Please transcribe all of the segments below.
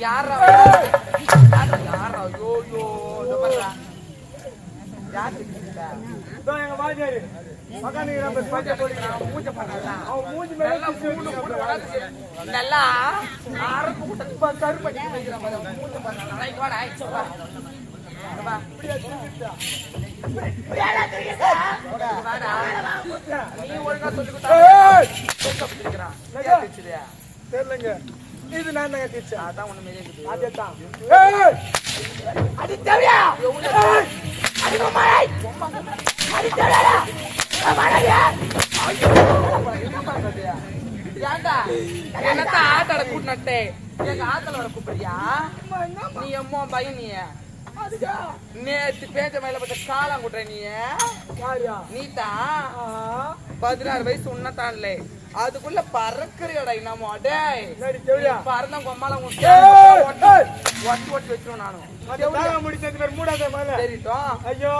யாரா நல்லா. கூட்ட கருப்பட்டி வைக்கிற மாதிரி மூஞ்ச பண்ணா தெரியலங்க இது நான் தாங்க டீச்சர் அதான் ஒண்ணுமே இருக்குது அதேதான் ஏய் அடி தேவையா அடி மழை அடி என்னத்த ஆட்டாட கூட்டினட்டே எங்க ஆத்தல வர கூப்பிடுறியா நீ எம்மோ பையன் நீ நேத்து பேஞ்ச மேல பட்ட காலம் கூட்டுற நீ யாரியா நீ தான் பதினாறு வயசு உன்னதான்ல அதுக்குள்ள பறக்குறியடா என்னமோ தேவடியா பறந்த கொம்மால ஒட்டி ஒட்டி வச்சிரும் நானும்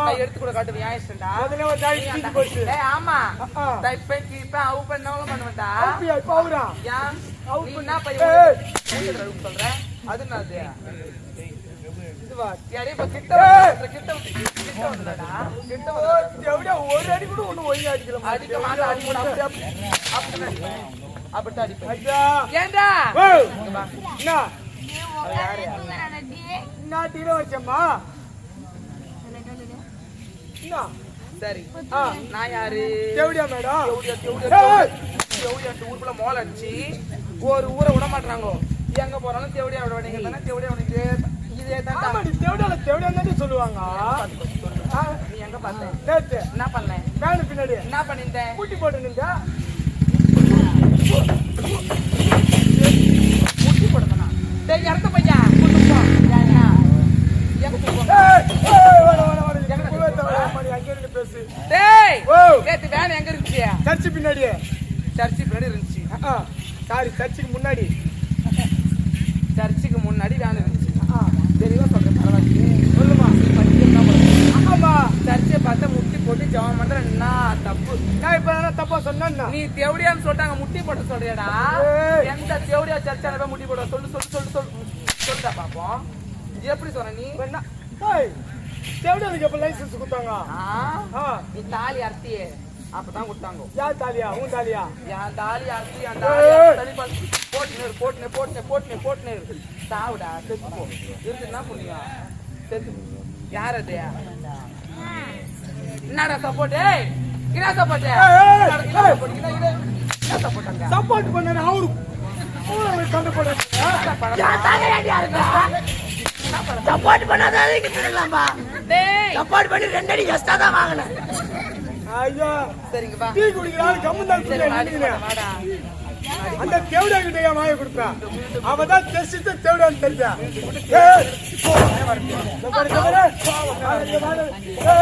நான் எடுத்து கூட காட்டுவேன் ஏன் ஆமா ஆ. டைப் கீப்ப அவு பண்ணவள பண்ணுவேன்டா ஏன் என்ன. பையன் மூஞ்சில சொல்ற அது என்னது ஒரு அடி கூட ஒண்ணு ஒழுங்கா அடிக்கல அடிக்க மாட்டா அடிக்க மாட்டா அப்படி அப்படி அடிப்பேன் அப்படித்தான் அடிப்பேன். என்ன யாரு என்ன டீல வச்சம்மா சரி ஆ. நான் யாரு தேவடியா மேடம் ஊருக்குள்ள மோள அடிச்சு ஒரு ஊரை விட மாட்டாங்க எங்க போறாலும் தேவடியா விட வேண்டிய தானே தேவடியா விட இதே தான் ஆமா நீ தேவடியால தேவடியா தானே சொல்லுவாங்க நீ எங்க பார்த்த நேத்து. என்ன பண்ணேன் வேனு பின்னாடி. என்ன பண்ணிருந்தேன் கூட்டி போட்டு நின்ற போடுறா டேய் இறந்த பையன் கூட்டு போ. சர்ச்சு பின்னாடி சர்ச்சு பின்னாடி இருந்துச்சு. சாரி சர்ச்சுக்கு முன்னாடி. சர்ச்சுக்கு முன்னாடி வேன் இருந்துச்சு ஆ, தெளிவா சொல்றேன் பரவாயில்ல சொல்லுமா நீ படிக்கிறதா போதும். ஆமா சர்ச்சை பார்த்தா முட்டி போட்டு ஜெபம் பண்ற என்ன தப்பு நான் இப்ப என்ன தப்பா சொன்னேன்னா நீ தேவடியான்னு சொல்லிட்டாங்க முட்டி போட சொல்றியாடா. எந்த தேவடியா சர்ச்சால போய் முட்டி போட? சொல்லு சொல்லு சொல்லு சொல்லு. சொல்லுடா பாப்போம். எப்படி சொன்ன நீ? என்ன ஏய் தேவடியாளுக்கு எப்ப லைசன்ஸ் கொடுத்தாங்க? நீ தாலி அறுத்தியே. அப்பதான் கொடுத்தாங்க. யார் தாலியா? உன் தாலியா? என் தாலி அறுத்தி என். தாலி போட்டுனு போட்டுனு போட்டுனு போட்டுனு போட்டுனு சாவுடா செத்து போ. இருந்து என்ன புண்ணியம்? செத்து யார் அது? என்னடா சப்போர்ட் ஏய்! சப்போர்ட் பண்ணாரு அவரு சப்போர்ட் பண்ணாதான் சப்போர்ட் பண்ணி ரெண்டு அடி எக்ஸ்ட்ரா தான் வாங்கினேன். ஐயா. சரிங்க வா. டீ குடிக்கிற ஆள் கம்மு தான் அந்த தேவடா கிட்ட வாங்கி கொடுப்பா அவ தான் தெரிஞ்சுட்டு தேவடான்னு தெரிஞ்சா. ஏய், போ. இந்த பாரு, இந்த பாரு. ஆ,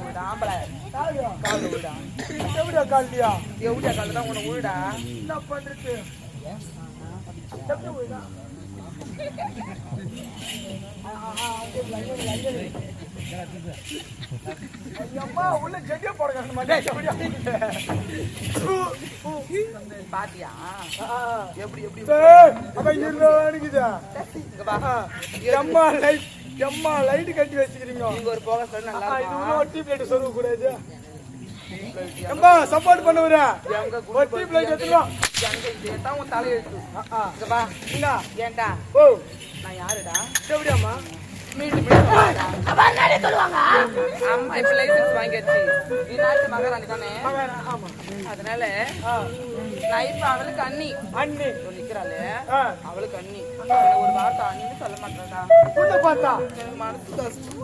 இந்த ஆம்பளை விடா காலியா தான் என்ன பண்றது எப்படி ஐயம்மா, உள்ள மண்டே தேவடியா பாத்தியா எப்படி எப்படி எம்மா லைட் லைட் கட்டி வச்சுக்கிறீங்க. இங்க ஒரு போக ஆ, இது டீப் லைட் சொல்ல கூடாது எம்மா சப்போர்ட் பண்ணுவரா எங்க ஒரு டீப் லைட் எடுத்துருவோம் எங்க இதே? தான் உன் தலையெழுத்து வா. ஏன்டா ஓ. நான் யாருடா? எப்படியாம்மா அம்மா. இப்ப லைசன்ஸ் வாங்கியாச்சு. நீ நாட்டு மகாராணி தானே? அதனால நான் இப்ப அவளுக்கு அண்ணி. அண்ணி. நிக்கிறாளே. அவளுக்கு அண்ணி. எனக்கு ஒரு வார்த்தை அண்ணின்னு சொல்ல மாட்டேன்டா பார்த்தா? எனக்கு மனசு கஷ்டம்.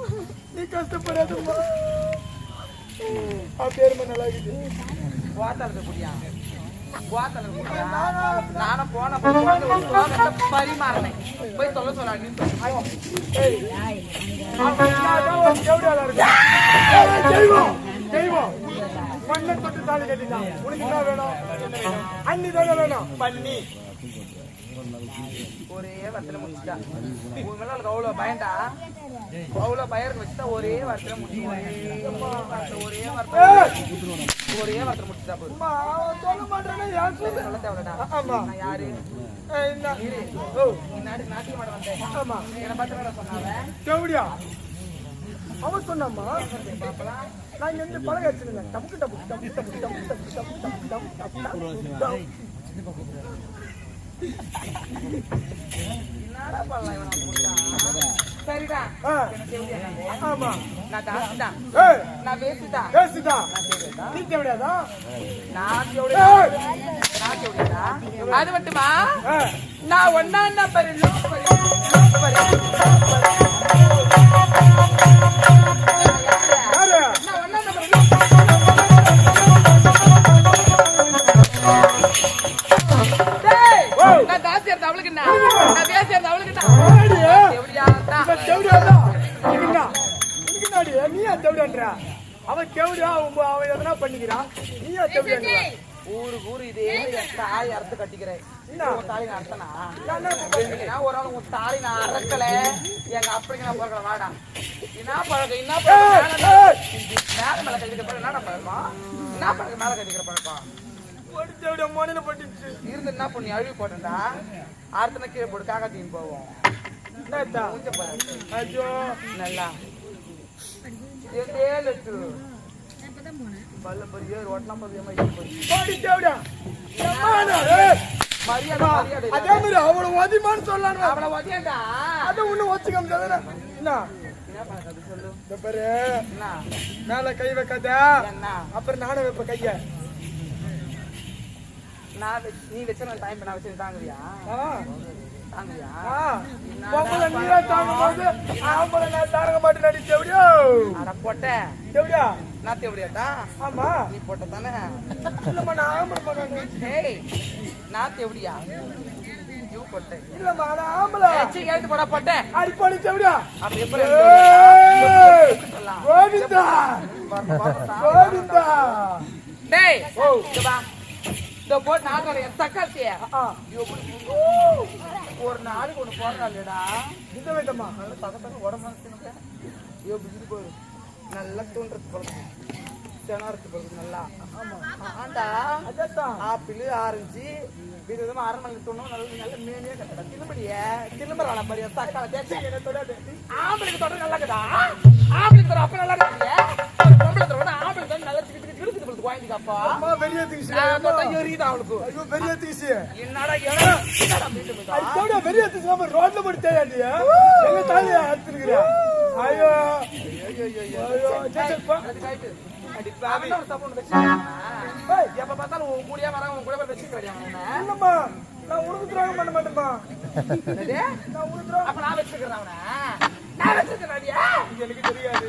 நீ கஷ்டப்படாதம்மா. பேருமா நல்லா இருக்குது. வாத்தாளது குடியா வாத்தாளது குடியா நானும் போன பரிமாறினேன் போய் சொல்ல சொல்லாங்க மண்ணை தொட்டு தாலி கட்டிட்டான். உனக்கு என்ன வேணும்? அண்ணி தானே பண்ணி ஒரே வாரத்துல முடிச்சுட்டா உன் மேல அவளுக்கு அவ்வளவு பயன்டா அவ்வளவு வச்சுட்டா ஒரே வாரத்துல முடிச்சு ஒரே வாரத்துல ஒரே வாரத்துல முடிச்சுட்டா போதும் சொல்ல மாட்டானே சொல்லு தேவைடா நான் யாரு நாட்டிய மாட வந்தேன் ஆமா என்னை பார்த்து அவன் சொன்னாம்மா நான் இங்க பழக வச்சிருந்தேன் டப்புக்கு டப்புக்கு டப்புக்கு டப்புக்கு டப்புக்கு டப்புக்கு டப்புக்கு டப்புக்கு டப்புக்கு டப்புக்கு சரிடா. ஆமா. நான் தாசுடா நான் பேசுடா பேசுடா நீ கேவடியாதா நான் கேவடியா நான் கேவடியா அது மட்டுமா? நான் ஒன்னா என்ன பரி லூப் கேவுடியா அவன் எதனா பண்ணிக்கிறான் நீயா கேவுடியா ஊரு ஊரு இதே தாலி அறுத்து கட்டிக்கிறேன். தாலி நடத்தனா ஒரு ஆள் உன் நான் அறக்கல. எங்க அப்படிங்க நான் போறேன் வாடா. என்ன பழக்கம்? என்ன பழக்கம்? மேல கட்டிக்கிற பழக்கம் என்ன பழக்கம்? என்ன பழக்கம்? மேல கட்டிக்கிற பழக்கம்? இருந்து என்ன பண்ணி? அழுவி போட்டா அடுத்த கீழே போட்டு தீன் போவோம். நல்லா. என் லட்டு. தான் போனேன். பல்ல பெரிய ரோட்லாம் பதியமா பாடிட்டேடா அதே மாதிரி அவளை ஒதிமான்னு சொல்லலாம் அவளை ஒதியண்டா அதை ஒண்ணு ஒத்துக்க முடியாது என்ன? மேல கை வைக்காத. அப்புறம் நானும் வைப்ப கைய. நான் நீ வச்சு டைம் நான் வச்சு தாங்கறியா பொம்பளை நீரா தாங்கும் போது ஆம்பளை நான் தாங்க மாட்டேன் நடி தேவடியா அட போட்ட. தேவடியா நான் தேவடியாட்டா ஆமா. நீ போட்ட தானே இல்லம்மா நான் ஆம்பளை மகன். ஏய் நான் தேவடியா யூ போட்ட இல்லம்மா நான் ஆம்பளை. ஏச்சி போட போட்டேன். அடிப்பாடி தேவடியா அப்ப எப்படி கோவிந்தா. கோவிந்தா. டேய் ஓ. வா. இந்த போட்டு நாலு தக்காசிய ஒரு நாளைக்கு ஒன்று போடுறாங்கடா இந்த வேண்டாமா நல்லா பக்கத்தாக்க உடம்பு ஐயோ பிடிச்சு போகுது. நல்லா தூண்டுறது போல திணறது போல நல்லா. ஆண்டா. ஆப்பிள் ஆரஞ்சு இது விதமா அரை மணி தூண்டும் நல்ல நல்ல மேனியா கட்டடா. திரும்படிய திரும்ப வேணாம் படியா தக்காளி. ஆம்பளைக்கு தொடர் நல்லா இருக்கா ஆம்பளைக்கு தொடர் நல்லா இருக்கு அம்மா பெரிய தீசி. அவனுக்கு ஐயோ பெரிய தீசி. என்னடா பெரிய தீசி நம்ம ரோட்ல போய் எப்ப பார்த்தாலும் உன் கூடயே வராங்க உன் கூட போய் நான் உனக்கு துரோகம் பண்ண மாட்டேன்மா நான் உனக்கு துரோகம் அப்ப நான் வெச்சிருக்கறேன் அவனை. நான் எனக்கு தெரியாது.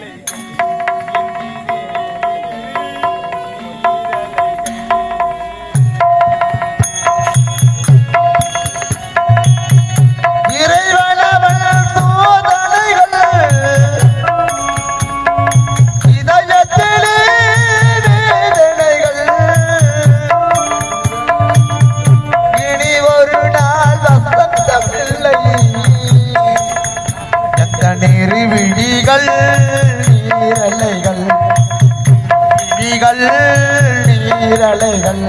Yeah. நீரலைகள் விழிகள் நீரலைகள்.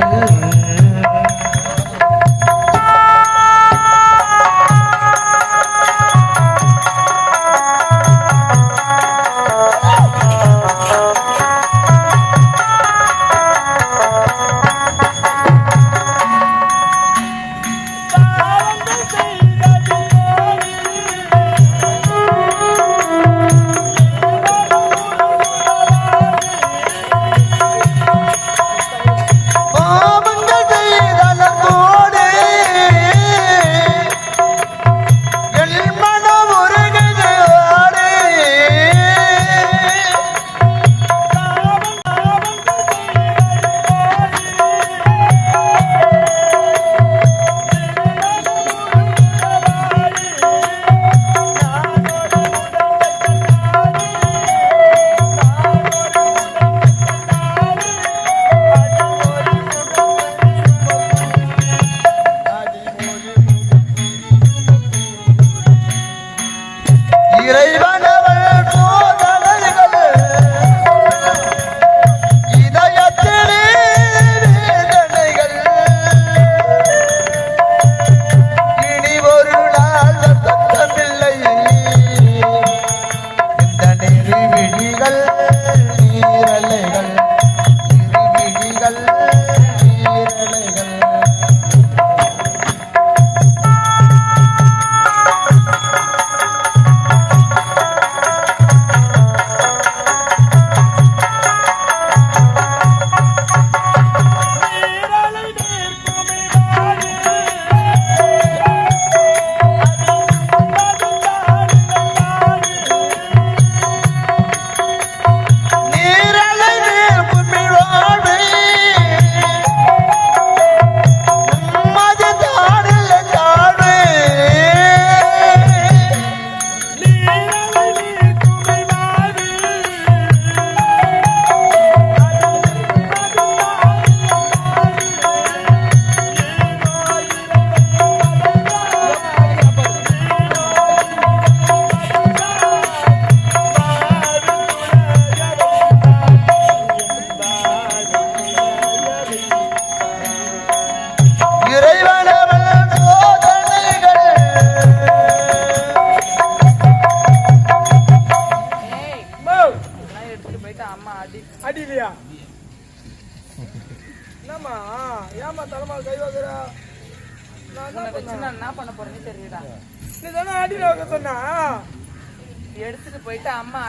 விழிகள் நீரலைகள்.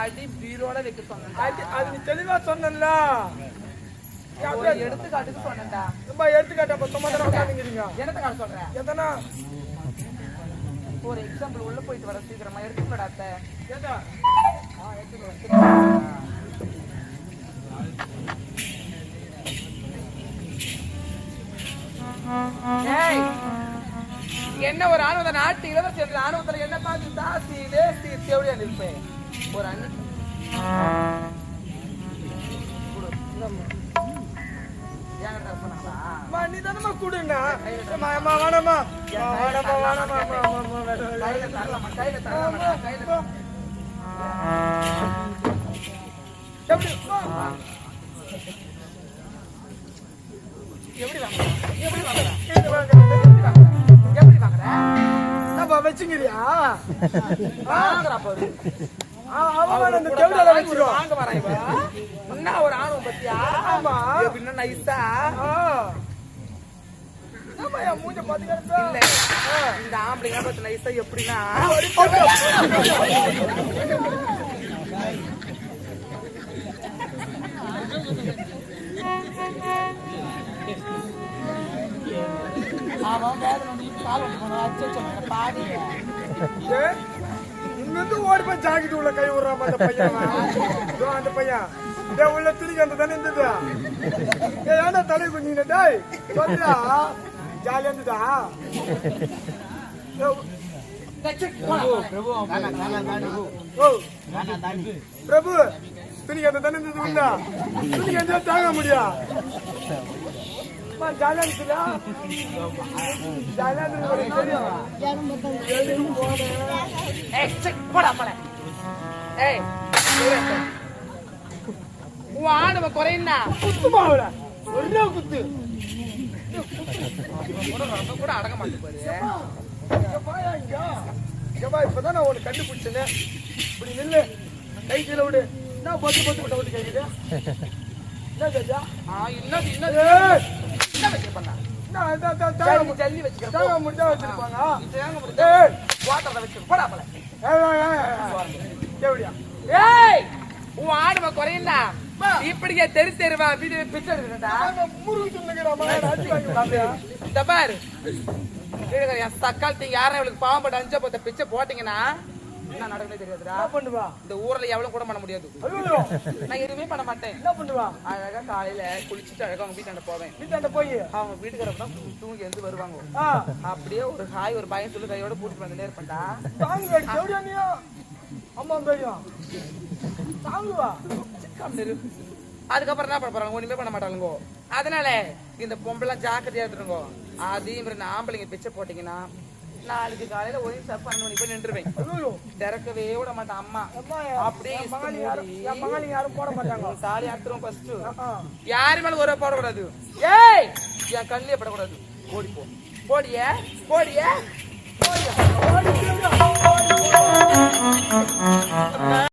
அடி பீரோட வைக்க சொன்னேன்டா. அடி அது நீ தெளிவா சொன்னல எடுத்துக்காட்டுக்கு சொன்னேன்டா. ரொம்ப எடுத்துக்காட்ட அப்ப சும்மா உட்காந்துங்கிறீங்க காட்ட சொல்றேன். எதனா ஒரு எக்ஸாம்பிள் உள்ள போயிட்டு வர சீக்கிரமா எடுத்துக்கடா அத்தை. ஏதா ஏய் என்ன ஒரு ஆணவ நாட்டு இளவரசி என்ற ஆணவத்துல என்ன பார்த்து தாசி தேசி தேவடியா நிற்பேன். ஒரு அண்ணன் என்கிட்ட சொன்னாங்களா அம்மா நீ தானம்மா கூடுண்ணா அம்மா அம்மா வேணாம்மா அம்மா, வேணாம்மா வேணாம்மா அம்மா அம்மா அம்மா வேணாம் கையில தரலாமா? கையில தரலாமா கையில வச்சுங்கிறியா அவன் இந்த கெவிடால வச்சுக்கோ வாங்க வரேன் இவ. என்ன ஒரு ஆணவம் பத்தியா? ஆமா. எப்படின்னா நைஸா இந்த ஆம்பளைங்க பத்தி நைஸா எப்படின்னா அவன் வேதனை சொன்ன பாடி. இங்கிருந்து ஓடி போய் ஜாக்கெட் உள்ள கை விடுறான் அந்த பையன். அந்த பையன். டேய் உள்ள திரும்பி அந்த தானே இருந்தது? ஏன்டா தலை குஞ்சிங்க டேய் சொல்றா ஜாலியா இருந்ததா? பிரபு துணிக்கு அந்த தானே. இருந்தது உண்டா துணிக்கு எந்த தாங்க முடியா? ஜாலியா இருந்துச்சுல ஜாலியா எதுக்கு போனேன் ஏய். உன் ஆணவ ஒரே குத்து ரொம்ப கூட அடங்க மாட்டேன் இப்பதான் நான் உனக்கு கண்டுபிடிச்சேனே இப்படி நில்லு கை கீழே விடு என்ன பத்து பத்து விட்ட விட்டு கேக்குது என்ன கேட்டா என்ன வச்சு என்ன ஜல்லி தேவை முடிஞ்சா வச்சிருப்பாங்க தேங்க முடிஞ்சு ஏய் போடா போல ஏய், ஏய், உன் ஆணவ குறையுன்னா இப்படியே தெரு தெருவா வீடு பிச்சை எடுக்கிறா பாரு தக்காளி யாரும் இவளுக்கு பாவம் போட்டு போத்த பிச்சை போட்டீங்கன்னா என்ன நடக்குதுன்னு தெரியாதுடா. என்ன பண்ணுவா? இந்த ஊர்ல எவ்வளவு கூட பண்ண முடியாது. நான் எதுவுமே பண்ண மாட்டேன். என்ன பண்ணுவா? அழகா காலையில குளிச்சுட்டு அழகா அவங்க வீட்டாண்ட போவேன். வீட்டாண்ட போய்? அவங்க வீட்டுக்காரங்க தான் தூங்கி எழுந்து வருவாங்க. அப்படியே ஒரு ஹாய் ஒரு பயம் சொல்லி கையோட கூட்டிட்டு வந்து நேர்பண்டா அம்மா தெரியும் தாங்குவா அதுக்கப்புறம் என்ன பண்ண போறாங்க? ஒண்ணுமே பண்ண மாட்டாளுங்கோ. அதனால இந்த பொம்பளை ஜாக்கிரதையா எடுத்துருங்கோ அதே மாதிரி இந்த ஆம்பளைங்க பிச்சை போட்டீங்கன்னா நாளைக்கு காலையில ஒரே சார் பன்னெண்டு மணி போய் நின்றுவேன் திறக்கவே விட மாட்டேன் அம்மா. அப்படியே மகாலி யாரும் போட மாட்டாங்க. சாலி அறுத்துரும் ஃபர்ஸ்ட். யாரு மேல ஒரு போடக்கூடாது? ஏய்! என் கண்ணிலே படக்கூடாது. ஓடி போ. போடிய? போடிய? போடிய?